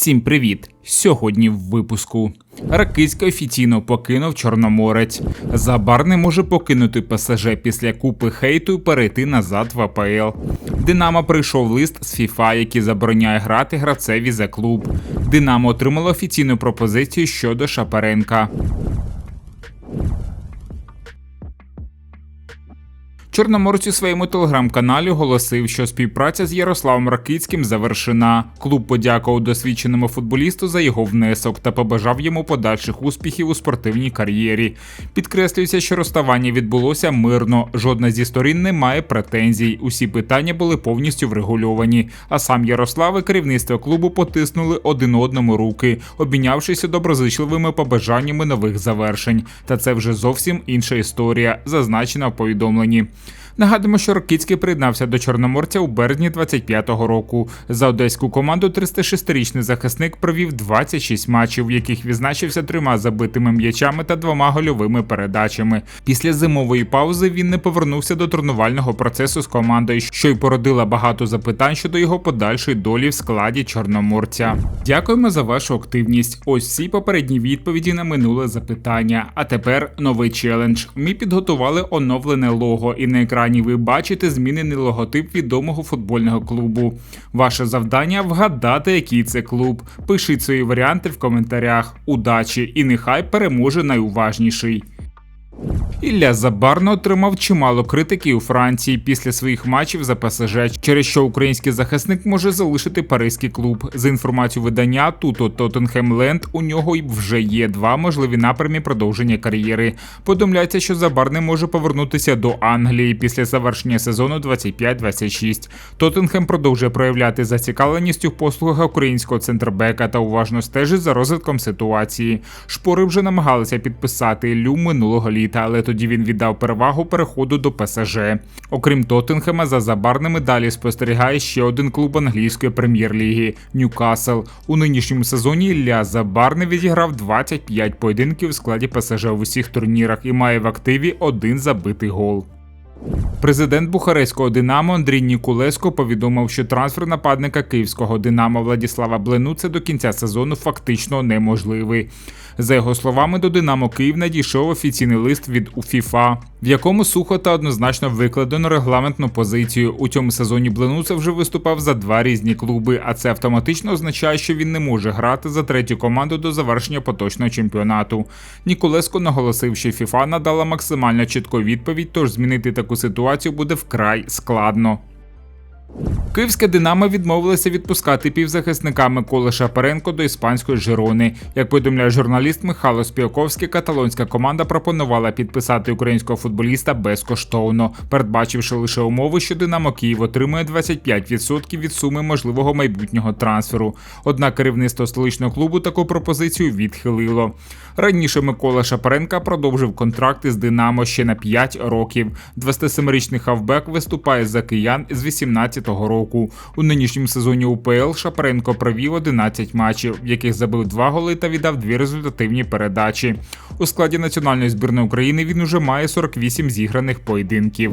Всім привіт! Сьогодні в випуску. ракиська офіційно покинув Чорноморець. Забар не може покинути ПСЖ після купи хейту і перейти назад в АПЛ. Динамо прийшов лист з ФІФА, який забороняє грати гравцеві за клуб. Динамо отримало офіційну пропозицію щодо Шапаренка. Чорноморець у своєму телеграм-каналі оголосив, що співпраця з Ярославом Ракицьким завершена. Клуб подякував досвідченому футболісту за його внесок та побажав йому подальших успіхів у спортивній кар'єрі. Підкреслюється, що розставання відбулося мирно. Жодна зі сторін не має претензій. Усі питання були повністю врегульовані. А сам Ярослав і керівництво клубу потиснули один одному руки, обмінявшися доброзичливими побажаннями нових завершень. Та це вже зовсім інша історія, зазначена в повідомленні. Нагадуємо, що Рокіцький приєднався до Чорноморця у березні 25-го року. За одеську команду 306-річний захисник провів 26 матчів, в яких відзначився трьома забитими м'ячами та двома гольовими передачами. Після зимової паузи він не повернувся до тренувального процесу з командою, що й породила багато запитань щодо його подальшої долі в складі Чорноморця. Дякуємо за вашу активність. Ось всі попередні відповіді на минуле запитання. А тепер новий челендж. Ми підготували оновлене лого, і на екрані ви бачите змінений логотип відомого футбольного клубу. Ваше завдання вгадати, який це клуб. Пишіть свої варіанти в коментарях. Удачі! І нехай переможе найуважніший. Ілля Забарно отримав чимало критики у Франції після своїх матчів за ПСЖ, через що український захисник може залишити паризький клуб. За інформацією видання Туто Тоттенхем Ленд у нього й вже є два можливі напрямі продовження кар'єри. Повідомляється, що Забарний може повернутися до Англії після завершення сезону 25-26. Тоттенхем продовжує проявляти зацікавленість у послугах українського центрбека та уважно стежить за розвитком ситуації. Шпори вже намагалися підписати Іллю минулого літа, але тоді він віддав перевагу переходу до ПСЖ. Окрім Тоттенхема, за забарними далі спостерігає ще один клуб англійської прем'єр-ліги Ньюкасл. У нинішньому сезоні Ілля Забарне відіграв 25 поєдинків у складі ПСЖ в усіх турнірах і має в активі один забитий гол. Президент Бухарестського Динамо Андрій Нікулеско повідомив, що трансфер нападника київського Динамо Владіслава Бленуце до кінця сезону фактично неможливий. За його словами, до Динамо Київ надійшов офіційний лист від УФІФА, в якому сухо та однозначно викладено регламентну позицію. У цьому сезоні Бленуце вже виступав за два різні клуби, а це автоматично означає, що він не може грати за третю команду до завершення поточного чемпіонату. Ніколеско наголосив, що ФІФА надала максимально чітку відповідь, тож змінити таку ситуацію буде вкрай складно. Київське Динамо відмовилося відпускати півзахисника Миколи Шапаренко до іспанської Жирони. Як повідомляє журналіст Михайло Спіаковський, каталонська команда пропонувала підписати українського футболіста безкоштовно, передбачивши лише умови, що Динамо Київ отримує 25% від суми можливого майбутнього трансферу. Однак керівництво столичного клубу таку пропозицію відхилило. Раніше Микола Шапаренка продовжив контракт із Динамо ще на 5 років. 27-річний хавбек виступає за киян з 18-го року. У нинішньому сезоні УПЛ Шапаренко провів 11 матчів, в яких забив 2 голи та віддав дві результативні передачі. У складі національної збірної України він уже має 48 зіграних поєдинків.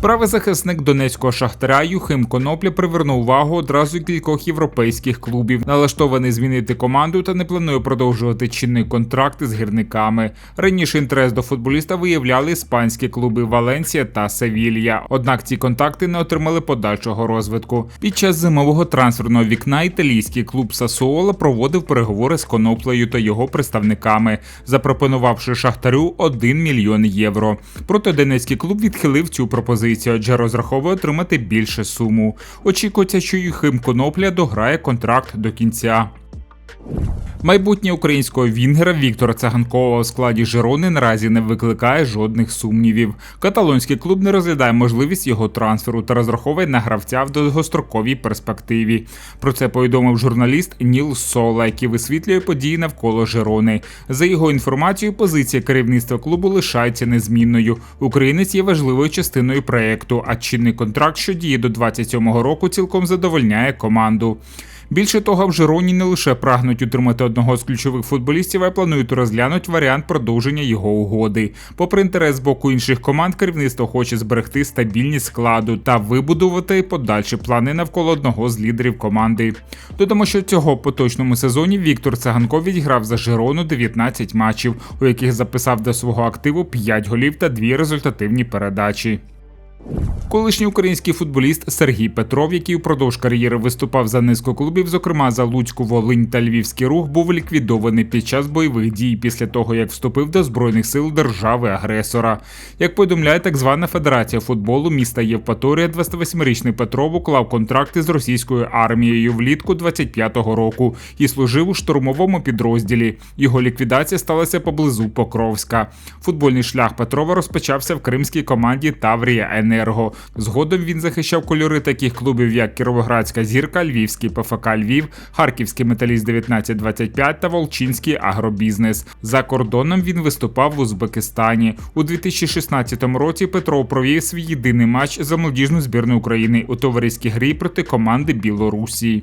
Правий захисник донецького шахтаря Юхим Конопля привернув увагу одразу кількох європейських клубів, налаштований змінити команду та не планує продовжувати чинний контракт з гірниками. Раніше інтерес до футболіста виявляли іспанські клуби Валенсія та Севілья. Однак ці контакти не отримали подальшого розвитку. Під час зимового трансферного вікна італійський клуб Сасуола проводив переговори з Коноплею та його представниками, запропонувавши шахтарю 1 мільйон євро. Проте Донецький клуб відхилив цю пропозицію, адже розраховує отримати більше суму. Очікується, що Юхим Конопля дограє контракт до кінця. Майбутнє українського вінгера Віктора Цаганкова у складі Жирони наразі не викликає жодних сумнівів. Каталонський клуб не розглядає можливість його трансферу та розраховує на гравця в довгостроковій перспективі. Про це повідомив журналіст Ніл Сола, який висвітлює події навколо Жирони. За його інформацією, позиція керівництва клубу лишається незмінною. Українець є важливою частиною проекту, а чинний контракт, що діє до 27-го року, цілком задовольняє команду. Більше того, в Жироні не лише прагнуть утримати одного з ключових футболістів, а й планують розглянути варіант продовження його угоди. Попри інтерес з боку інших команд, керівництво хоче зберегти стабільність складу та вибудувати подальші плани навколо одного з лідерів команди. Додамо, що цього поточному сезоні Віктор Цаганко відіграв за Жирону 19 матчів, у яких записав до свого активу 5 голів та 2 результативні передачі. Колишній український футболіст Сергій Петров, який упродовж кар'єри виступав за низку клубів, зокрема за Луцьку, Волинь та Львівський рух, був ліквідований під час бойових дій після того, як вступив до збройних сил держави-агресора. Як повідомляє так звана Федерація футболу міста Євпаторія, 28-річний Петров уклав контракти з російською армією влітку 25-го року і служив у штурмовому підрозділі. Його ліквідація сталася поблизу Покровська. Футбольний шлях Петрова розпочався в кримській команді Таврія Енерго. Згодом він захищав кольори таких клубів, як Кіровоградська зірка, Львівський ПФК Львів, Харківський металіст 1925 та Волчинський агробізнес. За кордоном він виступав в Узбекистані. У 2016 році Петров провів свій єдиний матч за молодіжну збірну України у товариській грі проти команди Білорусі.